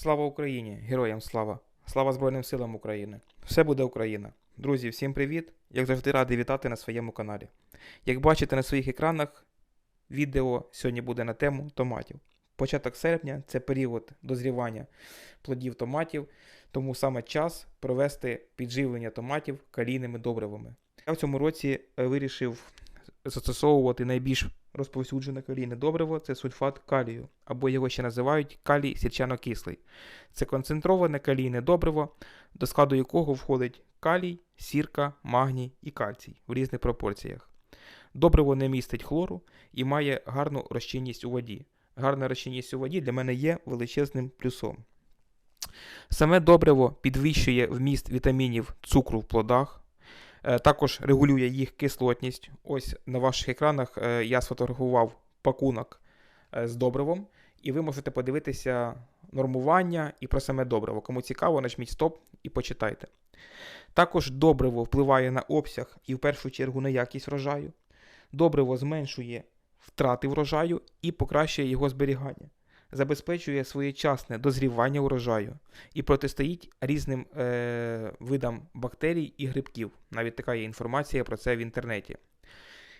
Слава Україні! Героям слава! Слава Збройним силам України! Все буде Україна! Друзі, всім привіт! Як завжди радий вітати на своєму каналі. Як бачите на своїх екранах, відео сьогодні буде на тему томатів. Початок серпня це період дозрівання плодів томатів, тому саме час провести підживлення томатів калійними добривами. Я в цьому році е, вирішив застосовувати найбільш розповсюджене калійне добриво це сульфат калію, або його ще називають калій сірчано-кислий. Це концентроване калійне добриво, до складу якого входить калій, сірка, магній і кальцій в різних пропорціях. Добриво не містить хлору і має гарну розчинність у воді. Гарна розчинність у воді для мене є величезним плюсом. Саме добриво підвищує вміст вітамінів цукру в плодах, Також регулює їх кислотність. Ось на ваших екранах е, я сфотографував пакунок е, з добривом, і ви можете подивитися нормування і про саме добриво. Кому цікаво, нажміть стоп і почитайте. Також добриво впливає на обсяг і в першу чергу на якість врожаю. Добриво зменшує втрати врожаю і покращує його зберігання. Забезпечує своєчасне дозрівання урожаю і протистоїть різним е, видам бактерій і грибків. Навіть така є інформація про це в інтернеті.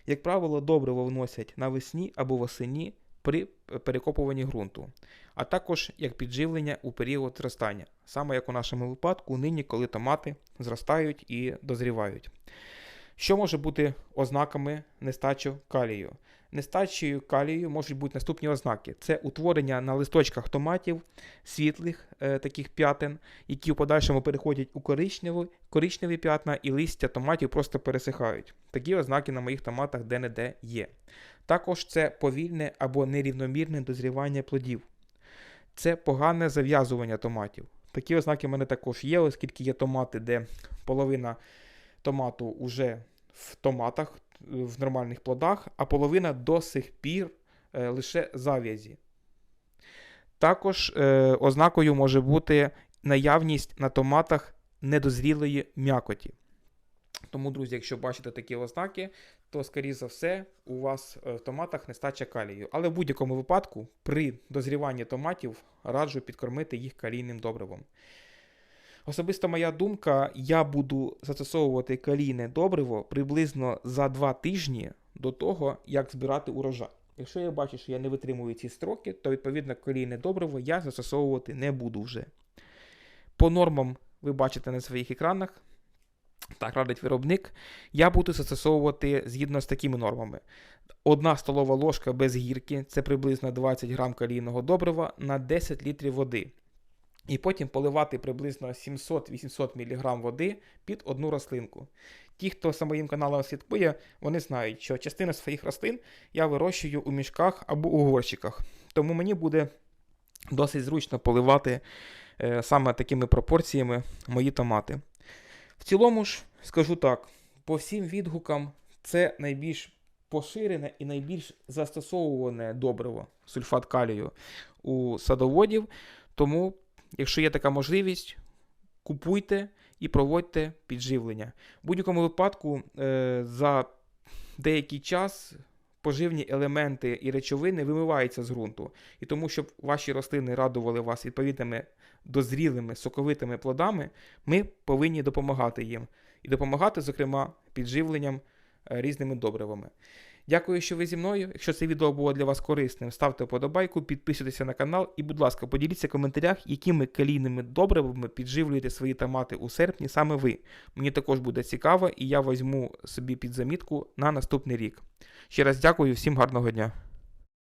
Як правило, добриво вносять навесні або восені при перекопуванні ґрунту, а також як підживлення у період зростання, саме як у нашому випадку, нині, коли томати зростають і дозрівають. Що може бути ознаками нестачі калію? Нестачею калію можуть бути наступні ознаки: це утворення на листочках томатів, світлих е, таких п'ятен, які в подальшому переходять у коричневі, коричневі п'ятна, і листя томатів просто пересихають. Такі ознаки на моїх томатах де-не-де є. Також це повільне або нерівномірне дозрівання плодів. Це погане зав'язування томатів. Такі ознаки в мене також є, оскільки є томати, де половина томату вже в томатах, в нормальних плодах, а половина до сих пір е, лише зав'язі. Також е, ознакою може бути наявність на томатах недозрілої м'якоті. Тому, друзі, якщо бачите такі ознаки, то, скоріше за все, у вас е, в томатах нестача калію. Але в будь-якому випадку, при дозріванні томатів раджу підкормити їх калійним добривом. Особисто моя думка, я буду застосовувати калійне добриво приблизно за 2 тижні до того, як збирати урожай. Якщо я бачу, що я не витримую ці строки, то відповідно калійне добриво я застосовувати не буду вже. По нормам ви бачите на своїх екранах. Так, радить виробник. Я буду застосовувати згідно з такими нормами. Одна столова ложка без гірки це приблизно 20 грам калійного добрива на 10 літрів води. І потім поливати приблизно 700-800 мг води під одну рослинку. Ті, хто за моїм каналом слідкує, вони знають, що частину своїх рослин я вирощую у мішках або у горщиках. Тому мені буде досить зручно поливати е, саме такими пропорціями мої томати. В цілому ж, скажу так, по всім відгукам це найбільш поширене і найбільш застосовуване добриво сульфат калію у садоводів. Тому Якщо є така можливість, купуйте і проводьте підживлення. В будь-якому випадку е, за деякий час поживні елементи і речовини вимиваються з ґрунту. І тому, щоб ваші рослини радували вас відповідними дозрілими соковитими плодами, ми повинні допомагати їм. І допомагати, зокрема, підживленням е, різними добривами. Дякую, що ви зі мною. Якщо це відео було для вас корисним, ставте вподобайку, підписуйтесь на канал і, будь ласка, поділіться в коментарях, якими калійними добривами підживлюєте свої томати у серпні саме ви. Мені також буде цікаво, і я візьму собі під замітку на наступний рік. Ще раз дякую, всім гарного дня.